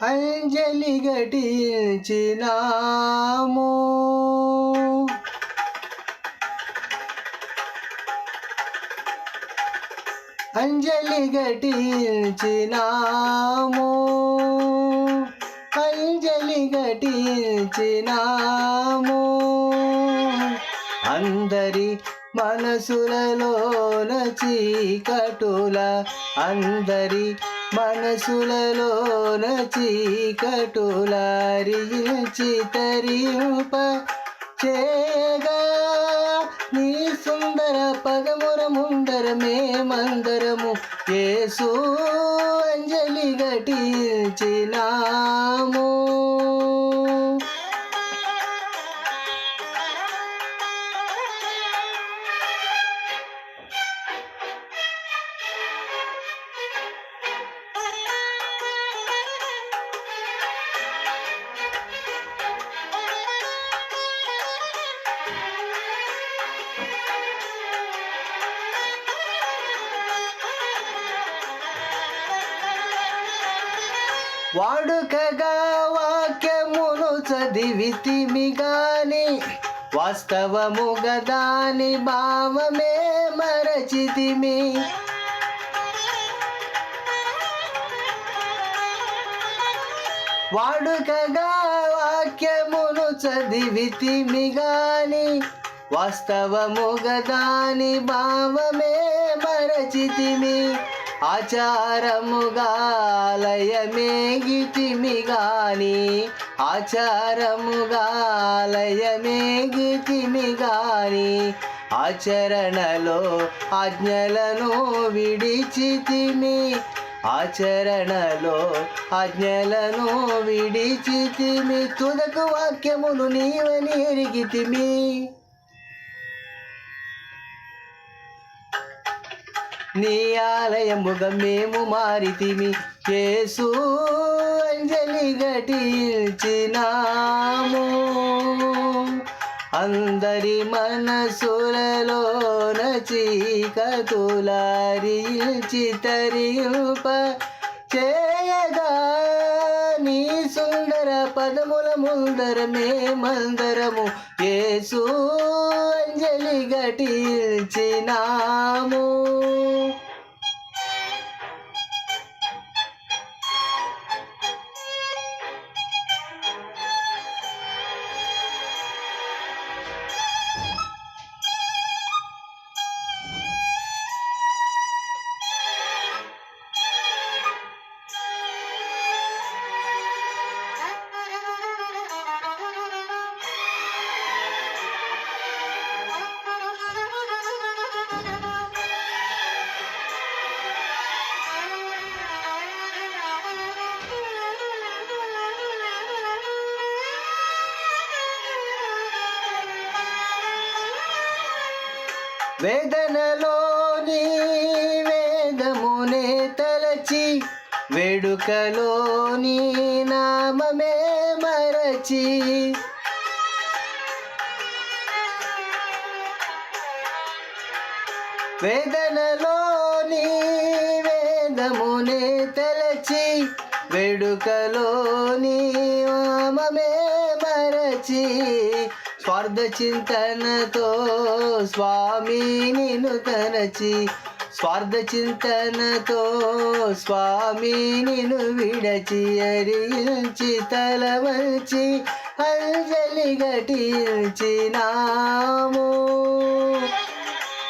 అంజలి ఘటించినాము అంజలి ఘటించినాము అంజలి ఘటించినాము అందరి మనసులలోన చీకటుల అందరి మనసులలోన చీకటుల రిచి తరింప చేగా నీ సుందర పదముర ముందర మేమందరము యేసు అంజలి గటించి వాడుకగా వాక్యమును చదివితిమి గాని వాస్తవముగ దాని భావమే మరచితిమి. వాడుకగా వాక్యమును చదివితిమి గాని వాస్తవముగ దాని భావమే మరచితిమి. ఆచారముగాలయమేగితిమిగాని ఆచారముగాలయమేగితిమిగాని ఆచరణలో ఆజ్ఞలను విడిచితిమి ఆచరణలో ఆజ్ఞలను విడిచితిమి తుదకు వాక్యములు నీవని ఎరిగితిమి. నీ ఆలయముగ మేము మారితిమి. కేసు అంజలి ఘటించినాము. అందరి మనసులలోన చీకతులారిచి తరింప చేయగా నీ సుందర పదముల ముందర మేమందరము యేసు అంజలి ఘటించినాము. వేదనలోని వేదమునే తలచి వేడుకలోని నామమే మరచి. వేదనలోని వేదమునే తలచి వేడుకలోని నామమే మరచి. స్వార్థ చింతనతో స్వామి నిను తరచి స్వార్థ చింతనతో స్వామి నిను విడచి అరించి తల వంచి అంజలి గటించినాము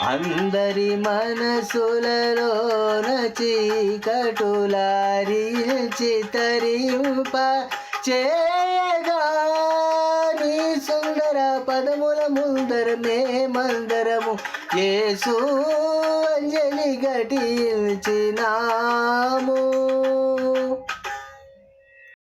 అందరి మనసులలోన చీకటులారించి తరింప చేయగా పాదాల ముందర మేమందరము యేసు అంజలి గటించినాము.